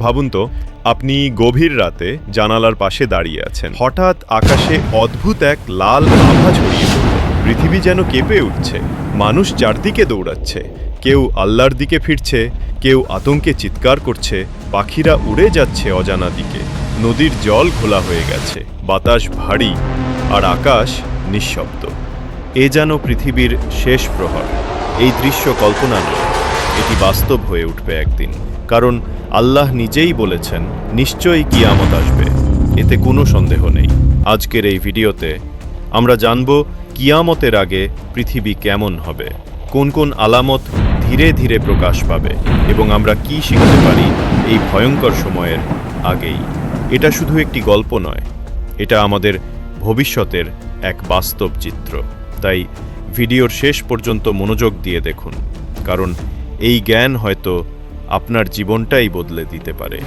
ভাবুন তো, আপনি গভীর রাতে জানালার পাশে দাঁড়িয়ে আছেন। হঠাৎ আকাশে অদ্ভুত এক লাল আভা ছড়িয়ে পৃথিবী যেন কেঁপে উঠছে। মানুষ চারদিকে দৌড়াচ্ছে, কেউ আল্লাহর দিকে ফিরছে, কেউ আতঙ্কে চিৎকার করছে, পাখিরা উড়ে যাচ্ছে অজানা দিকে। নদীর জল ঘোলা হয়ে গেছে। বাতাস ভারী আর আকাশ নিঃশব্দ। এ যেন পৃথিবীর শেষ প্রহর। এই দৃশ্য কল্পনা নয়, এটি বাস্তব হয়ে উঠবে একদিন। কারণ আল্লাহ নিজেই বলেছেন, নিশ্চয়ই কিয়ামত আসবে। এতে কোনো সন্দেহ নেই। আজকের এই ভিডিওতে আমরা জানব কিয়ামতের আগে পৃথিবী কেমন হবে, কোন কোন আলামত ধীরে ধীরে প্রকাশ পাবে, এবং আমরা কি শিখতে পারি এই ভয়ঙ্কর সময়ের আগেই। এটা শুধু একটি গল্প নয়, এটা আমাদের ভবিষ্যতের এক বাস্তব চিত্র। তাই ভিডিওর শেষ পর্যন্ত মনোযোগ দিয়ে দেখুন, কারণ এই জ্ঞান হয়তো আপনার জীবনটাই বদলে দিতে পারে।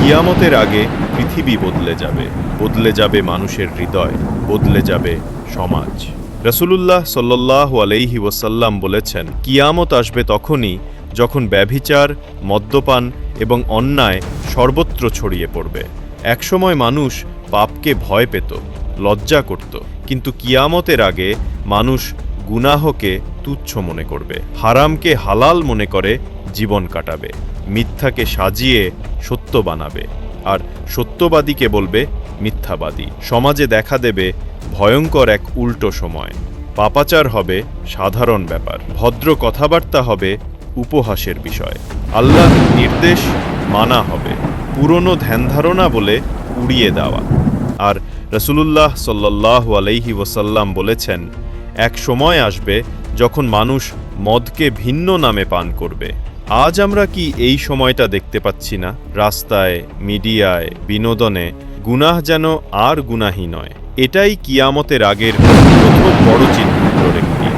কিয়ামতের আগে পৃথিবী বদলে যাবে। বদলে যাবে মানুষের হৃদয়, বদলে যাবে সমাজ। রসুলুল্লাহ সাল্লাহ আলাইহি ওয়াসাল্লাম বলেছেন, কিয়ামত আসবে তখনই যখন ব্যভিচার, মদ্যপান এবং অন্যায় সর্বত্র ছড়িয়ে পড়বে। একসময় মানুষ পাপকে ভয় পেত, লজ্জা করত, কিন্তু কিয়ামতের আগে মানুষ গুনাহকে তুচ্ছ মনে করবে, হারামকে হালাল মনে করে জীবন কাটাবে। মিথ্যাকে সাজিয়ে সত্য বানাবে। আর সত্যবাদীকে বলবে মিথ্যাবাদী। সমাজে দেখা দেবে ভয়ঙ্কর এক উল্টো সময়। পাপাচার হবে সাধারণ ব্যাপার। ভদ্র কথাবার্তা হবে উপহাসের বিষয়। আল্লাহ নির্দেশ মানা হবে। পুরনো ধ্যানধারণা বলে উড়িয়ে দেওয়া। আর রসুলুল্লাহ সাল্লাহ আলাইহি ওসাল্লাম বলেছেন, এক সময় আসবে যখন মানুষ মদকে ভিন্ন নামে পান করবে। আজ আমরা কি এই সময়টা দেখতে পাচ্ছি না? রাস্তায়, মিডিয়ায়, বিনোদনে গুনাহ যেন আর গুনাহি নয়। এটাই কিয়ামতের আগের প্রথম বড় চিহ্নগুলোর একটি।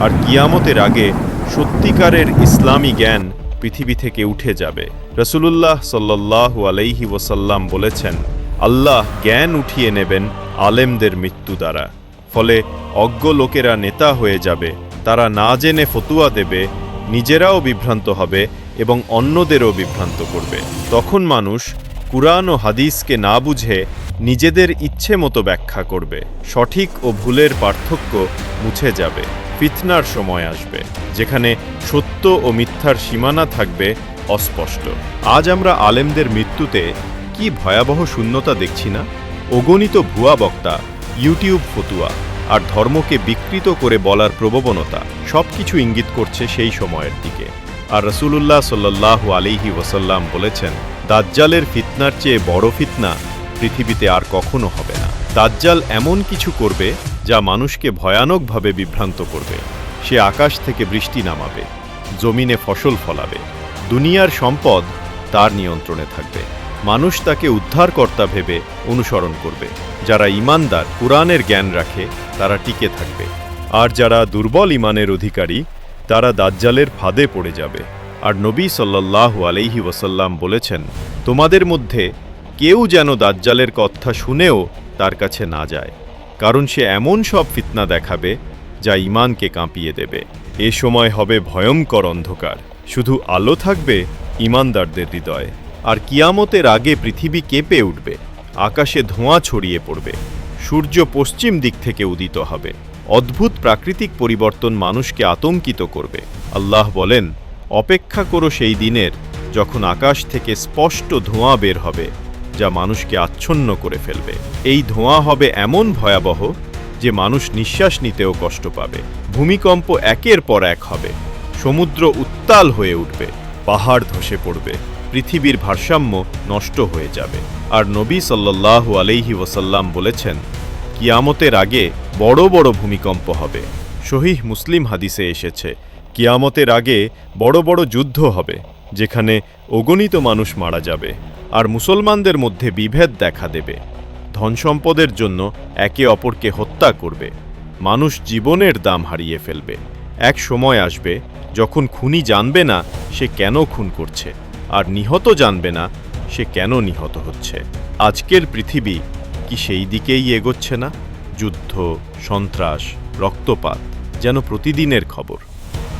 আর কিয়ামতের আগে সত্যিকারের ইসলামী জ্ঞান পৃথিবী থেকে উঠে যাবে। রসুলুল্লাহ সাল্লাহ আলাইহি ওসাল্লাম বলেছেন, আল্লাহ জ্ঞান উঠিয়ে নেবেন আলেমদের মৃত্যু দ্বারা। ফলে অজ্ঞ লোকেরা নেতা হয়ে যাবে। তারা না জেনে ফতুয়া দেবে নিজেরাও বিভ্রান্ত হবে এবং অন্যদেরও বিভ্রান্ত করবে। তখন মানুষ কুরআন ও হাদিসকে না বুঝে নিজেদের ইচ্ছে মতো ব্যাখ্যা করবে। সঠিক ও ভুলের পার্থক্য মুছে যাবে। ফিতনার সময় আসবে, যেখানে সত্য ও মিথ্যার সীমানা থাকবে অস্পষ্ট। আজ আমরা আলেমদের মৃত্যুতে কি ভয়াবহ শূন্যতা দেখছি না? অগণিত ভুয়া বক্তা, ইউটিউব ফতুয়া। আর ধর্মকে বিকৃত করে বলার প্রবণতা সবকিছু ইঙ্গিত করছে সেই সময়ের দিকে। আর রসুলুল্লাহ সাল্লাহ আলিহি ওসাল্লাম বলেছেন, দাজ্জালের ফিতনার চেয়ে বড় ফিতনা পৃথিবীতে আর কখনো হবে না। দাজ্জাল এমন কিছু করবে যা মানুষকে ভয়ানকভাবে বিভ্রান্ত করবে। সে আকাশ থেকে বৃষ্টি নামাবে, জমিনে ফসল ফলাবে, দুনিয়ার সম্পদ তার নিয়ন্ত্রণে থাকবে। মানুষ তাকে উদ্ধারকর্তা ভেবে অনুসরণ করবে। যারা ইমানদার কোরআনের জ্ঞান রাখে, তারা টিকে থাকবে। আর যারা দুর্বল ইমানের অধিকারী, তারা দাজ্জালের ফাঁদে পড়ে যাবে। আর নবী সাল্লাহ আলাইহি ওয়াসাল্লাম বলেছেন, তোমাদের মধ্যে কেউ যেন দাজ্জালের কথা শুনেও তার কাছে না যায়। কারণ সে এমন সব ফিতনা দেখাবে, যা ইমানকে কাঁপিয়ে দেবে। এ সময় হবে ভয়ঙ্কর অন্ধকার। শুধু আলো থাকবে ইমানদারদের হৃদয়ে। আর কিয়ামতের আগে পৃথিবী কেঁপে উঠবে, আকাশে ধোঁয়া ছড়িয়ে পড়বে, সূর্য পশ্চিম দিক থেকে উদিত হবে। অদ্ভুত প্রাকৃতিক পরিবর্তন মানুষকে আতঙ্কিত করবে। আল্লাহ বলেন, অপেক্ষা করো সেই দিনের যখন আকাশ থেকে স্পষ্ট ধোঁয়া বের হবে, যা মানুষকে আচ্ছন্ন করে ফেলবে। এই ধোঁয়া হবে এমন ভয়াবহ যে মানুষ নিঃশ্বাস নিতেও কষ্ট পাবে। ভূমিকম্প একের পর এক হবে। সমুদ্র উত্তাল হয়ে উঠবে, পাহাড় ধসে পড়বে পৃথিবীর ভারসাম্য নষ্ট হয়ে যাবে। আর নবী সাল্লাহ আলাইহি ওসাল্লাম বলেছেন, কিয়ামতের আগে বড় বড় ভূমিকম্প হবে। শহীহ মুসলিম হাদিসে এসেছে, কিয়ামতের আগে বড় বড় যুদ্ধ হবে, যেখানে অগণিত মানুষ মারা যাবে আর মুসলমানদের মধ্যে বিভেদ দেখা দেবে। ধনসম্পদের জন্য একে অপরকে হত্যা করবে। মানুষ জীবনের দাম হারিয়ে ফেলবে। এক সময় আসবে যখন খুনি জানবে না সে কেন খুন করছে। আর নিহত জানবে না সে কেন নিহত হচ্ছে। আজকের পৃথিবী কি সেই দিকেই এগোচ্ছে না? যুদ্ধ, সন্ত্রাস, রক্তপাত, যেন প্রতিদিনের খবর।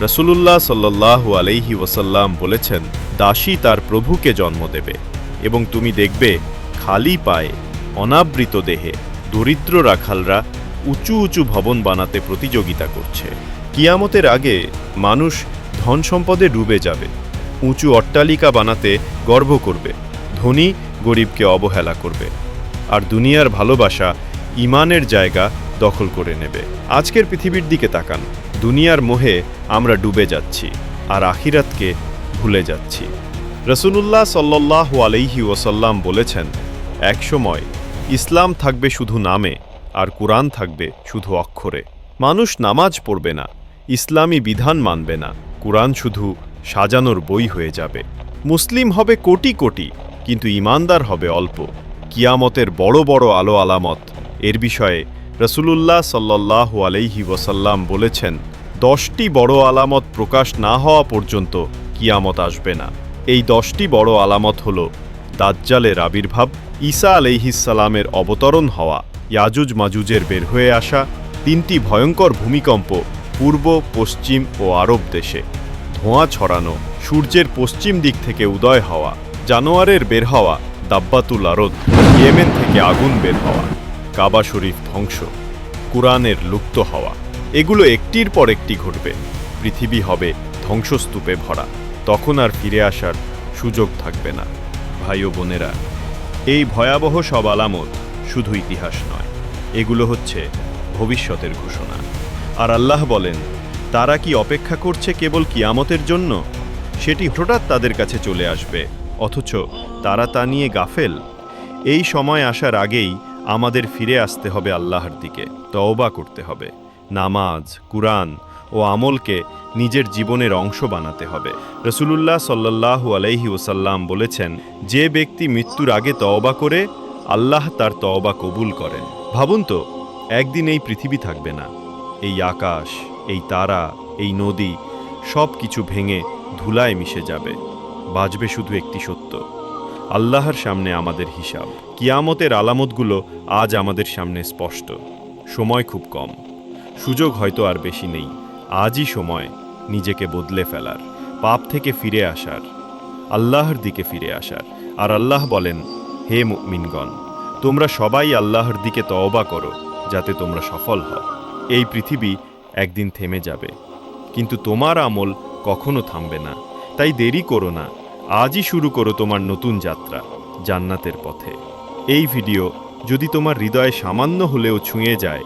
রসুলুল্লাহ সাল্লাহ আলাইহি ওসাল্লাম বলেছেন, দাসী তার প্রভুকে জন্ম দেবে এবং তুমি দেখবে খালি পায়ে অনাবৃত দেহে দরিদ্র রাখালরা উঁচু উঁচু ভবন বানাতে প্রতিযোগিতা করছে। কিয়ামতের আগে মানুষ ধন সম্পদে ডুবে যাবে। উঁচু অট্টালিকা বানাতে গর্ব করবে, ধনী গরিবকে অবহেলা করবে, আর দুনিয়ার ভালোবাসা ইমানের জায়গা দখল করে নেবে। আজকের পৃথিবীর দিকে তাকান, দুনিয়ার মোহে আমরা ডুবে যাচ্ছি, আর আখিরাতকে ভুলে যাচ্ছি। রসুলুল্লাহ সাল্লাহ আলাইহি ওসাল্লাম বলেছেন একসময় ইসলাম থাকবে শুধু নামে, আর কোরআন থাকবে শুধু অক্ষরে। মানুষ নামাজ পড়বে না, ইসলামী বিধান মানবে না, কোরআন শুধু সাজানোর বই হয়ে যাবে। মুসলিম হবে কোটি কোটি, কিন্তু ইমানদার হবে অল্প। কিয়ামতের বড় বড় আলো আলামত। এর বিষয়ে রসুলুল্লাহ সাল্লাহ আলাইহি ওসাল্লাম বলেছেন, দশটি বড় আলামত প্রকাশ না হওয়া পর্যন্ত কিয়ামত আসবে না। এই দশটি বড় আলামত হল দাজ্জালের আবির্ভাব, ঈসা আলাইহিসালামের অবতরণ হওয়া, ইয়াজুজ মাজুজের বের হয়ে আসা, তিনটি ভয়ঙ্কর ভূমিকম্প পূর্ব, পশ্চিম ও আরব দেশে। ধোঁয়া ছড়ানো, সূর্যের পশ্চিম দিক থেকে উদয় হওয়া, জানোয়ারের বের হওয়া, দাব্বাতুল আরদ, ইয়েমেন থেকে আগুন বের হওয়া, কাবা শরীফ ধ্বংস, কুরআনের লুপ্ত হওয়া। এগুলো একটির পর একটি ঘটবে। পৃথিবী হবে ধ্বংসস্তূপে ভরা। তখন আর ফিরে আসার সুযোগ থাকবে না। ভাই ও বোনেরা, এই ভয়াবহ সব আলামত শুধু ইতিহাস নয়। এগুলো হচ্ছে ভবিষ্যতের ঘোষণা। আর আল্লাহ বলেন তারা কি অপেক্ষা করছে কেবল কিয়ামতের জন্য? সেটি হঠাৎ তাদের কাছে চলে আসবে। অথচ তারা তা নিয়ে গাফেল। এই সময় আসার আগেই আমাদের ফিরে আসতে হবে আল্লাহর দিকে, তওবা করতে হবে। নামাজ, কুরআন ও আমলকে নিজের জীবনের অংশ বানাতে হবে। রসুলুল্লাহ সাল্লাল্লাহু আলাইহি ওসাল্লাম বলেছেন, যে ব্যক্তি মৃত্যুর আগে তওবা করে, আল্লাহ তার তওবা কবুল করেন। ভাবুন তো, একদিন এই পৃথিবী থাকবে না। এই আকাশ এই তারা, এই নদী সব কিছু ভেঙে ধুলায় মিশে যাবে। বাজবে শুধু একটি সত্য, আল্লাহর সামনে আমাদের হিসাব। কিয়ামতের আলামতগুলো আজ আমাদের সামনে স্পষ্ট, সময় খুব কম। সুযোগ হয়তো আর বেশি নেই, আজই সময় নিজেকে বদলে ফেলার, পাপ থেকে ফিরে আসার, আল্লাহর দিকে ফিরে আসার। আর আল্লাহ বলেন, হে মুমিনগণ, তোমরা সবাই আল্লাহর দিকে তওবা করো, যাতে তোমরা সফল হও। এই পৃথিবী একদিন থেমে যাবে। কিন্তু তোমার আমল কখনো থামবে না। তাই দেরি করো না। আজই শুরু করো তোমার নতুন যাত্রা জান্নাতের পথে। এই ভিডিও যদি তোমার হৃদয়ে সামান্য হলেও ছুঁয়ে যায়,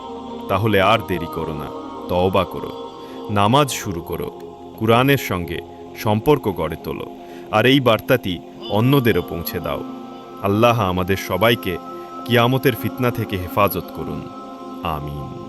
তাহলে আর দেরি করো না। তওবা করো। নামাজ শুরু করো। কুরআনের সঙ্গে সম্পর্ক গড়ে তোলো। আর এই বার্তাটি অন্যদেরও পৌঁছে দাও। আল্লাহ আমাদের সবাইকে কিয়ামতের ফিতনা থেকে হেফাজত করুন। আমিন।